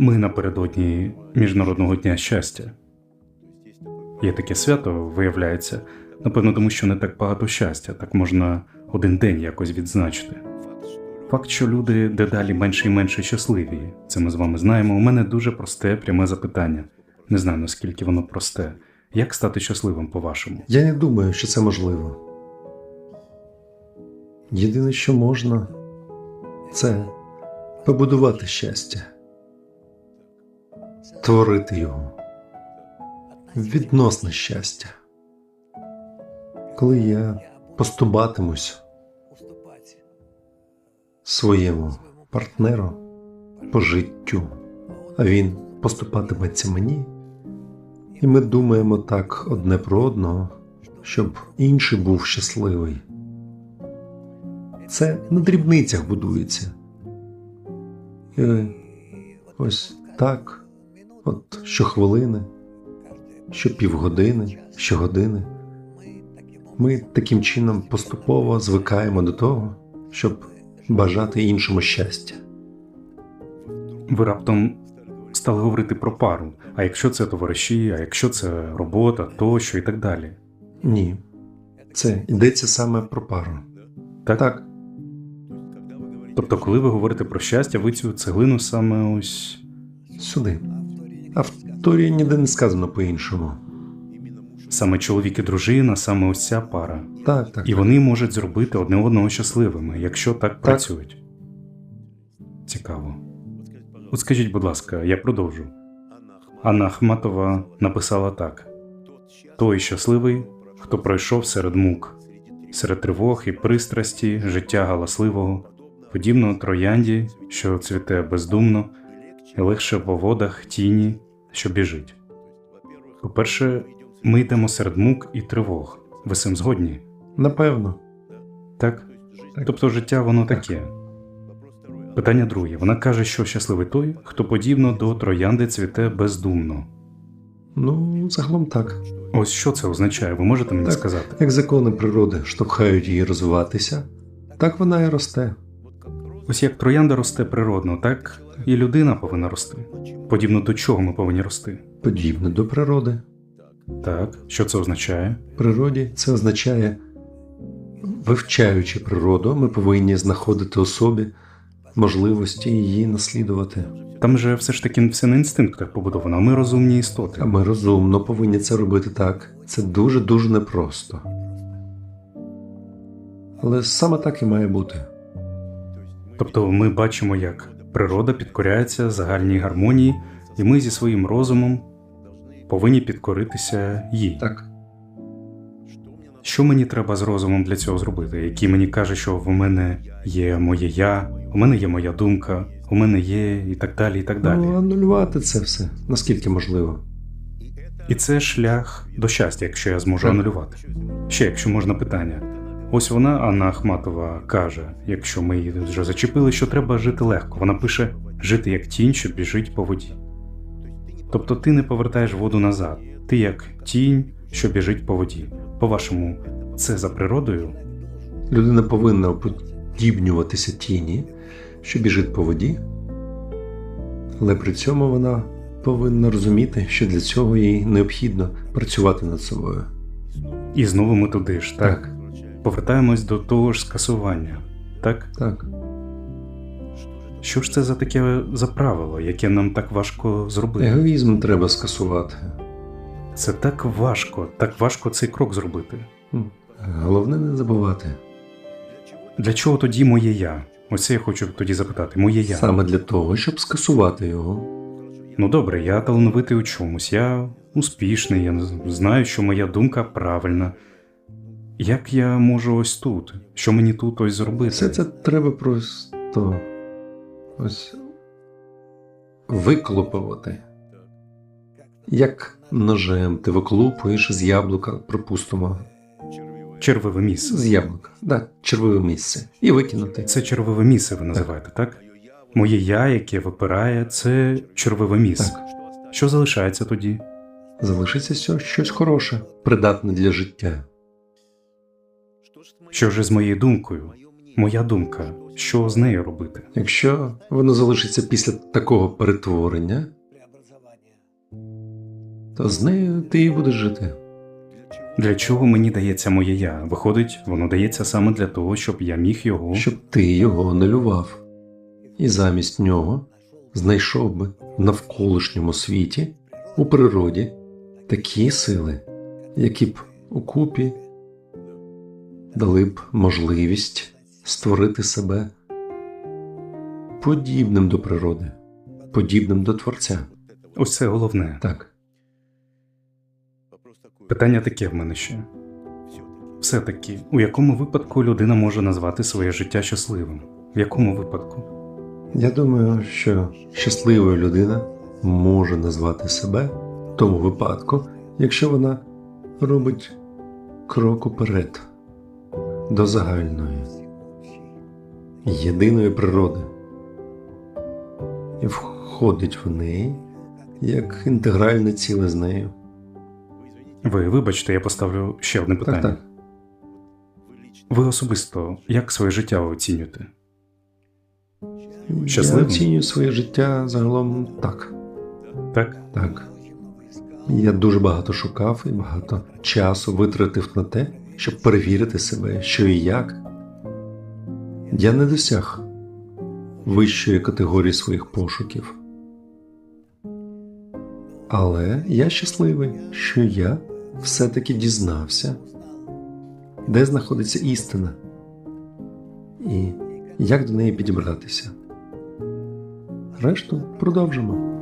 Ми напередодні Міжнародного дня щастя. Є таке свято, виявляється, напевно, тому що не так багато щастя, так можна один день якось відзначити. Факт, що люди дедалі менше і менше щасливі, це ми з вами знаємо. У мене дуже просте пряме запитання. Не знаю наскільки воно просте. Як стати щасливим по-вашому? Я не думаю, що це можливо. Єдине, що можна, це побудувати щастя, творити його, відносне щастя. Коли я поступатимусь своєму партнеру по життю, а він поступатиметься мені, і ми думаємо так одне про одного, щоб інший був щасливий. Це на дрібницях будується. І ось так, от щохвилини, щопівгодини, щогодини. Ми таким чином поступово звикаємо до того, щоб бажати іншому щастя. Ви раптом стали говорити про пару, а якщо це товариші, а якщо це робота, тощо і так далі. Ні. Це йдеться саме про пару. Так? Так, Тобто, коли ви говорите про щастя, ви цю цеглину саме ось. сюди. А в Торі ніде не сказано по-іншому. Саме чоловік і дружина, саме ось ця пара. Так, так. І вони можуть зробити одне одного щасливими, якщо так, працюють. Цікаво. От скажіть, будь ласка, я продовжу. Анна Ахматова написала так: той щасливий, хто пройшов серед мук, серед тривог і пристрасті життя галасливого, подібно троянді, що цвіте бездумно, легше по водах тіні, що біжить. По-перше, ми йдемо серед мук і тривог. Ви з цим згодні? Напевно. Так? Так. Тобто життя воно Так. таке. Питання друге. Вона каже, що щасливий той, хто подібно до троянди цвіте бездумно. Ну, загалом так. Ось що це означає, ви можете мені Так. сказати? Як закони природи штовхають її розвиватися, так вона і росте. Ось як троянда росте природно, так і людина повинна рости. Подібно до чого ми повинні рости? Подібне до природи. Так, що це означає? Природі це означає, вивчаючи природу, ми повинні знаходити у собі можливості її наслідувати. Там же все ж таки все на інстинктах побудовано, а ми розумні істоти. А ми розумно повинні це робити так. Це дуже дуже непросто. Але саме так і має бути. Тобто ми бачимо, як природа підкоряється загальній гармонії, і ми зі своїм розумом повинні підкоритися їй. Так. Що мені треба з розумом для цього зробити? Який мені каже, що в мене є моє я, у мене є моя думка, у мене є і так далі, і так далі. Ну, анулювати це все, наскільки можливо. І це шлях до щастя, якщо я зможу Так. анулювати. Ще, якщо можна питання. Ось вона, Анна Ахматова, каже: якщо ми її вже зачепили, що треба жити легко. Вона пише жити як тінь, що біжить по воді. Тобто ти не повертаєш воду назад, ти як тінь, що біжить по воді. По-вашому, це за природою? Людина повинна уподібнюватися тіні, що біжить по воді, але при цьому вона повинна розуміти, що для цього їй необхідно працювати над собою. І знову ми туди ж, так? Повертаємось до того ж скасування, так? Так. Що ж це за таке за правило, яке нам так важко зробити? Егоїзм треба скасувати. Це так важко, так важко цей крок зробити. Головне не забувати. Для чого тоді моє я? Ось це я хочу тоді запитати. Моє я. Саме для того, щоб скасувати його. Ну добре, я талановитий у чомусь, я успішний, я знаю, що моя думка правильна. Як я можу ось тут? Що мені тут ось зробити? Все це треба просто ось виклопувати. Як ножем ти виклупуєш з яблука, припустимо, Червиве місце. з яблука, да, червиве місце, і викинути. Це червиве місце ви називаєте, так? Моє я, яке випирає, це червиве місце. Так. Що залишається тоді? Залишиться щось хороше, придатне для життя. Що ж з моєю думкою? Моя думка, що з нею робити? Якщо воно залишиться після такого перетворення, то з нею ти і будеш жити. Для чого мені дається моє я? Виходить, воно дається саме для того, щоб я міг його. щоб ти його анулював, і замість нього знайшов би в навколишньому світі, у природі, такі сили, які б укупі дали б можливість створити себе подібним до природи, подібним до Творця. Ось це головне. Так, Питання таке в мене ще. Все-таки, у якому випадку людина може назвати своє життя щасливим? В якому випадку? я думаю, що щасливою людина може назвати себе в тому випадку, якщо вона робить крок уперед до загальної, єдиної природи і входить в неї як інтегральне ціле з нею. Ви вибачте, я поставлю ще одне питання. Так, так. Ви особисто як своє життя оцінюєте? Я оцінюю своє життя загалом так. Так? Так. Я дуже багато шукав і багато часу витратив на те, щоб перевірити себе, що і як. Я не досяг вищої категорії своїх пошуків. Але я щасливий, що я все-таки дізнався, де знаходиться істина, і як до неї підібратися. Решту продовжимо.